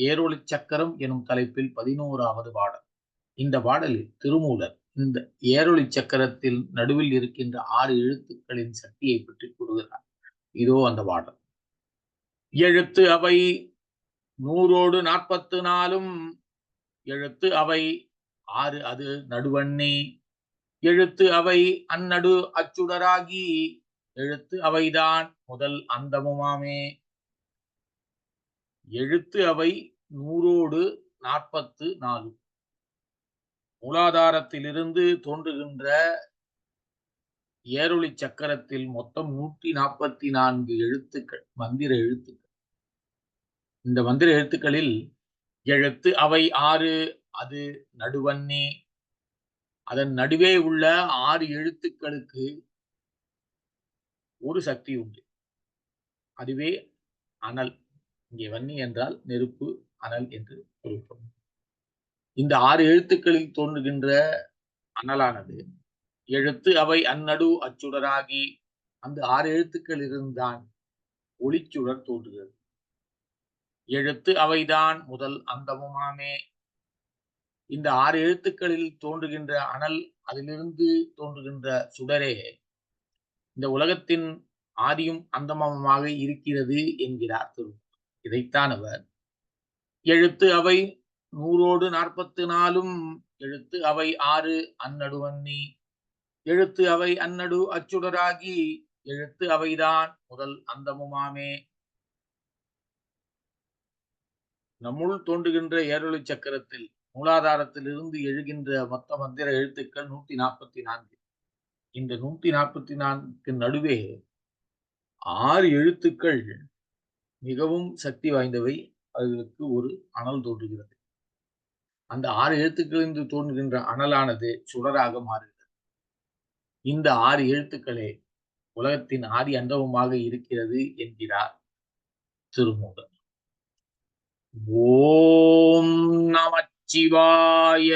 ஏரொளி சக்கரம் எனும் தலைப்பில் பதினோராவது பாடல். இந்த பாடலில் திருமூலர் இந்த ஏரொளி சக்கரத்தில் நடுவில் இருக்கின்ற ஆறு எழுத்துக்களின் சக்தியை பற்றி கூறுகிறார். இதோ அந்த பாடல். எழுத்து அவை நூறோடு நாற்பத்து நாலும். எழுத்து அவை ஆறு அது நடுவண்ணே. எழுத்து அவை அந்நடு அச்சுடராகி. எழுத்து அவைதான் முதல் அந்தமுமாமே. எழுத்து அவை நூறோடு நாற்பத்து நாலு. மூலாதாரத்திலிருந்து தோன்றுகின்ற ஏரொளி சக்கரத்தில் மொத்தம் நூற்றி நாற்பத்தி நான்கு எழுத்துக்கள் மந்திர எழுத்துக்கள். இந்த மந்திர எழுத்துக்களில் எழுத்து அவை ஆறு அது நடுவன்னே அதன் நடுவே உள்ள ஆறு எழுத்துக்களுக்கு ஒரு சக்தி உண்டு. அதுவே அனல். இங்கே வன்னி என்றால் நெருப்பு அனல் என்று குறிப்போம். இந்த ஆறு எழுத்துக்களில் தோன்றுகின்ற அனலானது எழுத்து அவை அந்நடு அச்சுடராகி அந்த ஆறு எழுத்துக்களிலிருந்தான் ஒளிச்சுடர் தோன்றுகிறது. எழுத்து அவைதான் முதல் அந்தமுமாமே. இந்த ஆறு எழுத்துக்களில் தோன்றுகின்ற அனல் அதிலிருந்து தோன்றுகின்ற சுடரே இந்த உலகத்தின் ஆதியும் அந்தமமாக இருக்கிறது என்கிறார் திரு இதைத்தான் அவர் எழுத்து அவை நூறோடு நாற்பத்து நாலும் எழுத்து அவை ஆறு அந்நடுவன்னி எழுத்து அவை அந்நடு அச்சுடராகி எழுத்து அவைதான் முதல் அந்தமுமாமே. நம்முள் தோன்றுகின்ற ஏரொளி சக்கரத்தில் மூலாதாரத்திலிருந்து எழுகின்ற மொத்த மந்திர எழுத்துக்கள் நூத்தி நாற்பத்தி நான்கு. இந்த நூத்தி நாற்பத்தி நான்கு நடுவே ஆறு எழுத்துக்கள் மிகவும் சக்தி வாய்ந்தவை. அவர்களுக்கு ஒரு அனல் தோன்றுகிறது. அந்த ஆறு எழுத்துக்களிலிருந்து தோன்றுகின்ற அனலானது சுடராக மாறுகிறது. இந்த ஆறு எழுத்துக்களே உலகத்தின் ஆதி அண்டவமாக இருக்கிறது என்கிறார் திருமூலர். ஓம் நமச்சிவாய